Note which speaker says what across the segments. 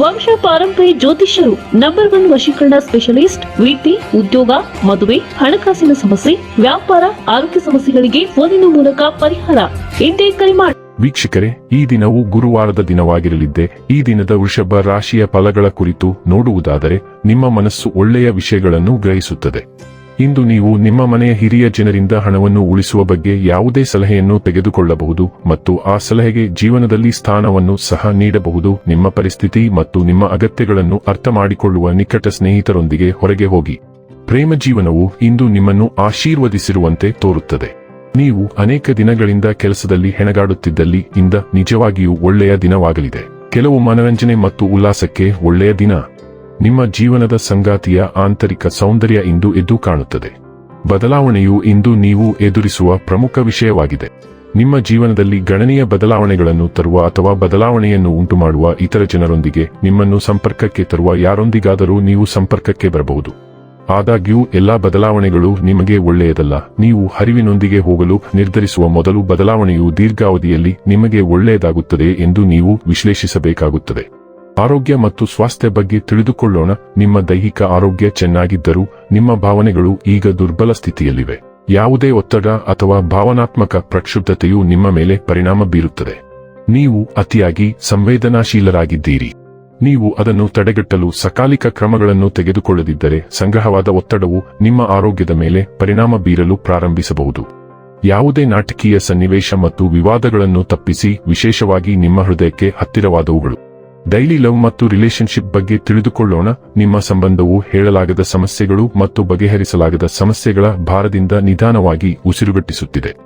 Speaker 1: ವಂಶ ಪಾರಂಪರಿ ಜ್ಯೋತಿಷ್ಯರು ನಂಬರ್ ಒನ್ ವಶೀಕರಣ ಸ್ಪೆಷಲಿಸ್ಟ್ ವೃತ್ತಿ ಉದ್ಯೋಗ, ಮದುವೆ, ಹಣಕಾಸಿನ ಸಮಸ್ಯೆ, ವ್ಯಾಪಾರ, ಆರೋಗ್ಯ ಸಮಸ್ಯೆಗಳಿಗೆ ಫೋನಿನ ಮೂಲಕ ಪರಿಹಾರ. ಎಂದೇ ಕರೆ ಮಾಡಿ
Speaker 2: ವೀಕ್ಷಕರೇ, ಈ ದಿನವು ಗುರುವಾರದ ದಿನವಾಗಿರಲಿದ್ದೆ. ಈ ದಿನದ ವೃಷಭ ರಾಶಿಯ ಫಲಗಳ ಕುರಿತು ನೋಡುವುದಾದರೆ ನಿಮ್ಮ ಮನಸ್ಸು ಒಳ್ಳೆಯ ವಿಷಯಗಳನ್ನು ಗ್ರಹಿಸುತ್ತದೆ. ಇಂದು ನೀವು ನಿಮ್ಮ ಮನೆಯ ಹಿರಿಯ ಜನರಿಂದ ಹಣವನ್ನು ಉಳಿಸುವ ಬಗ್ಗೆ ಯಾವುದೇ ಸಲಹೆಯನ್ನು ತೆಗೆದುಕೊಳ್ಳಬಹುದು ಮತ್ತು ಆ ಸಲಹೆಗೆ ಜೀವನದಲ್ಲಿ ಸ್ಥಾನವನ್ನು ಸಹ ನೀಡಬಹುದು. ನಿಮ್ಮ ಪರಿಸ್ಥಿತಿ ಮತ್ತು ನಿಮ್ಮ ಅಗತ್ಯಗಳನ್ನು ಅರ್ಥ ಮಾಡಿಕೊಳ್ಳುವ ನಿಕಟ ಸ್ನೇಹಿತರೊಂದಿಗೆ ಹೊರಗೆ ಹೋಗಿ. ಪ್ರೇಮ ಜೀವನವು ಇಂದು ನಿಮ್ಮನ್ನು ಆಶೀರ್ವದಿಸಿರುವಂತೆ ತೋರುತ್ತದೆ. ನೀವು ಅನೇಕ ದಿನಗಳಿಂದ ಕೆಲಸದಲ್ಲಿ ಹೆಣಗಾಡುತ್ತಿದ್ದಲ್ಲಿ ಇಂದ ನಿಜವಾಗಿಯೂ ಒಳ್ಳೆಯ ದಿನವಾಗಲಿದೆ. ಕೆಲವು ಮನರಂಜನೆ ಮತ್ತು ಉಲ್ಲಾಸಕ್ಕೆ ಒಳ್ಳೆಯ ದಿನ. ನಿಮ್ಮ ಜೀವನದ ಸಂಗಾತಿಯ ಆಂತರಿಕ ಸೌಂದರ್ಯ ಇಂದು ಎದ್ದು ಕಾಣುತ್ತದೆ. ಬದಲಾವಣೆಯು ಇಂದು ನೀವು ಎದುರಿಸುವ ಪ್ರಮುಖ ವಿಷಯವಾಗಿದೆ. ನಿಮ್ಮ ಜೀವನದಲ್ಲಿ ಗಣನೀಯ ಬದಲಾವಣೆಗಳನ್ನು ತರುವ ಅಥವಾ ಬದಲಾವಣೆಯನ್ನು ಉಂಟುಮಾಡುವ ಇತರ ಜನರೊಂದಿಗೆ ನಿಮ್ಮನ್ನು ಸಂಪರ್ಕಕ್ಕೆ ತರುವ ಯಾರೊಂದಿಗಾದರೂ ನೀವು ಸಂಪರ್ಕಕ್ಕೆ ಬರಬಹುದು. ಆದಾಗ್ಯೂ, ಎಲ್ಲಾ ಬದಲಾವಣೆಗಳು ನಿಮಗೆ ಒಳ್ಳೆಯದಲ್ಲ. ನೀವು ಹರಿವಿನೊಂದಿಗೆ ಹೋಗಲು ನಿರ್ಧರಿಸುವ ಮೊದಲು ಬದಲಾವಣೆಯು ದೀರ್ಘಾವಧಿಯಲ್ಲಿ ನಿಮಗೆ ಒಳ್ಳೆಯದಾಗುತ್ತದೆ ಎಂದು ನೀವು ವಿಶ್ಲೇಷಿಸಬೇಕಾಗುತ್ತದೆ. ಆರೋಗ್ಯ ಮತ್ತು ಸ್ವಾಸ್ಥ್ಯ ಬಗ್ಗೆ ತಿಳಿದುಕೊಳ್ಳೋಣ. ನಿಮ್ಮ ದೈಹಿಕ ಆರೋಗ್ಯ ಚೆನ್ನಾಗಿದ್ದರೂ ನಿಮ್ಮ ಭಾವನೆಗಳು ಈಗ ದುರ್ಬಲ ಸ್ಥಿತಿಯಲ್ಲಿವೆ. ಯಾವುದೇ ಒತ್ತಡ ಅಥವಾ ಭಾವನಾತ್ಮಕ ಪ್ರಕ್ಷುಬ್ಧತೆಯು ನಿಮ್ಮ ಮೇಲೆ ಪರಿಣಾಮ ಬೀರುತ್ತದೆ. ನೀವು ಅತಿಯಾಗಿ ಸಂವೇದನಾಶೀಲರಾಗಿದ್ದೀರಿ. ನೀವು ಅದನ್ನು ತಡೆಗಟ್ಟಲು ಸಕಾಲಿಕ ಕ್ರಮಗಳನ್ನು ತೆಗೆದುಕೊಳ್ಳದಿದ್ದರೆ ಸಂಗ್ರಹವಾದ ಒತ್ತಡವು ನಿಮ್ಮ ಆರೋಗ್ಯದ ಮೇಲೆ ಪರಿಣಾಮ ಬೀರಲು ಪ್ರಾರಂಭಿಸಬಹುದು. ಯಾವುದೇ ನಾಟಕೀಯ ಸನ್ನಿವೇಶ ಮತ್ತು ವಿವಾದಗಳನ್ನು ತಪ್ಪಿಸಿ ವಿಶೇಷವಾಗಿ ನಿಮ್ಮ ಹೃದಯಕ್ಕೆ ಹತ್ತಿರವಾದವುಗಳು. ಡೈಲಿ ಲವ್ ಮತ್ತು ರಿಲೇಶನ್ಶಿಪ್ ಬಗ್ಗೆ ತಿಳಿದುಕೊಳ್ಳೋಣ. ನಿಮ್ಮ ಸಂಬಂಧವು ಹೇಳಲಾಗದ ಸಮಸ್ಯೆಗಳು ಮತ್ತು ಬಗೆಹರಿಸಲಾಗದ ಸಮಸ್ಯೆಗಳ ಭಾರದಿಂದ ನಿಧಾನವಾಗಿ ಉಸಿರುಗಟ್ಟಿಸುತ್ತಿದೆ.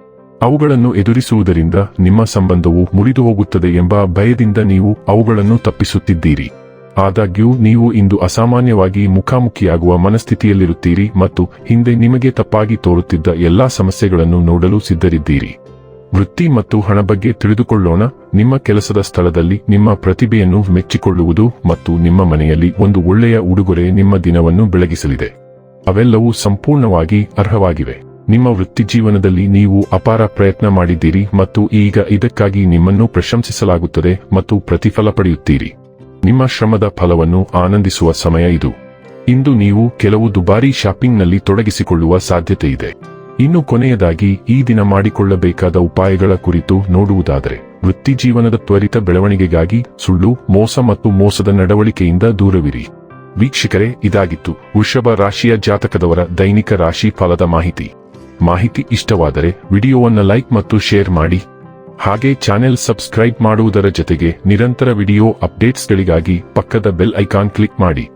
Speaker 2: ಅವುಗಳನ್ನು ಎದುರಿಸುವುದರಿಂದ ನಿಮ್ಮ ಸಂಬಂಧವು ಮುರಿದು ಹೋಗುತ್ತದೆ ಎಂಬ ಭಯದಿಂದ ನೀವು ಅವುಗಳನ್ನು ತಪ್ಪಿಸುತ್ತಿದ್ದೀರಿ. ಆದಾಗ್ಯೂ, ನೀವು ಇಂದು ಅಸಾಮಾನ್ಯವಾಗಿ ಮುಖಾಮುಖಿಯಾಗುವ ಮನಸ್ಥಿತಿಯಲ್ಲಿರುತ್ತೀರಿ ಮತ್ತು ಹಿಂದೆ ನಿಮಗೆ ತಪ್ಪಾಗಿ ತೋರುತ್ತಿದ್ದ ಎಲ್ಲಾ ಸಮಸ್ಯೆಗಳನ್ನು ನೋಡಲು ಸಿದ್ಧರಿದ್ದೀರಿ. ವೃತ್ತಿ ಮತ್ತು ಹಣ ಬಗ್ಗೆ ತಿಳಿದುಕೊಳ್ಳೋಣ. ನಿಮ್ಮ ಕೆಲಸದ ಸ್ಥಳದಲ್ಲಿ ನಿಮ್ಮ ಪ್ರತಿಭೆಯನ್ನು ಮೆಚ್ಚಿಕೊಳ್ಳುವುದು ಮತ್ತು ನಿಮ್ಮ ಮನೆಯಲ್ಲಿ ಒಂದು ಒಳ್ಳೆಯ ಉಡುಗೊರೆ ನಿಮ್ಮ ದಿನವನ್ನು ಬೆಳಗಿಸಲಿದೆ. ಅವೆಲ್ಲವೂ ಸಂಪೂರ್ಣವಾಗಿ ಅರ್ಹವಾಗಿವೆ. ನಿಮ್ಮ ವೃತ್ತಿ ಜೀವನದಲ್ಲಿ ನೀವು ಅಪಾರ ಪ್ರಯತ್ನ ಮಾಡಿದ್ದೀರಿ ಮತ್ತು ಈಗ ಇದಕ್ಕಾಗಿ ನಿಮ್ಮನ್ನು ಪ್ರಶಂಸಿಸಲಾಗುತ್ತದೆ ಮತ್ತು ಪ್ರತಿಫಲ ಪಡೆಯುತ್ತೀರಿ. ನಿಮ್ಮ ಶ್ರಮದ ಫಲವನ್ನು ಆನಂದಿಸುವ ಸಮಯ ಇದು. ಇಂದು ನೀವು ಕೆಲವು ದುಬಾರಿ ಶಾಪಿಂಗ್ನಲ್ಲಿ ತೊಡಗಿಸಿಕೊಳ್ಳುವ ಸಾಧ್ಯತೆ ಇದೆ ಇನ್ನು ಕೊನೆಯದಾಗಿ ಈ ದಿನ ಮಾಡಿಕೊಳ್ಳಬೇಕಾದ ಉಪಾಯಗಳ ಕುರಿತು ನೋಡುವುದಾದರೆ, ವೃತ್ತಿ ಜೀವನದ ತ್ವರಿತ ಬೆಳವಣಿಗೆಗಾಗಿ ಸುಳ್ಳು, ಮೋಸ ಮತ್ತು ಮೋಸದ ನಡವಳಿಕೆಯಿಂದ ದೂರವಿರಿ. ವೀಕ್ಷಕರೇ, ಇದಾಗಿತ್ತು ವೃಷಭ ರಾಶಿಯ ಜಾತಕದವರ ದೈನಿಕ ರಾಶಿ ಫಲದ ಮಾಹಿತಿ. ಮಾಹಿತಿ ಇಷ್ಟವಾದರೆ ವಿಡಿಯೋವನ್ನ ಲೈಕ್ ಮತ್ತು ಶೇರ್ ಮಾಡಿ. ಹಾಗೆ ಚಾನೆಲ್ ಸಬ್ಸ್ಕ್ರೈಬ್ ಮಾಡುವುದರ ಜೊತೆಗೆ ನಿರಂತರ ವಿಡಿಯೋ ಅಪ್ಡೇಟ್ಸ್ಗಳಿಗಾಗಿ ಪಕ್ಕದ ಬೆಲ್ ಐಕಾನ್ ಕ್ಲಿಕ್ ಮಾಡಿ.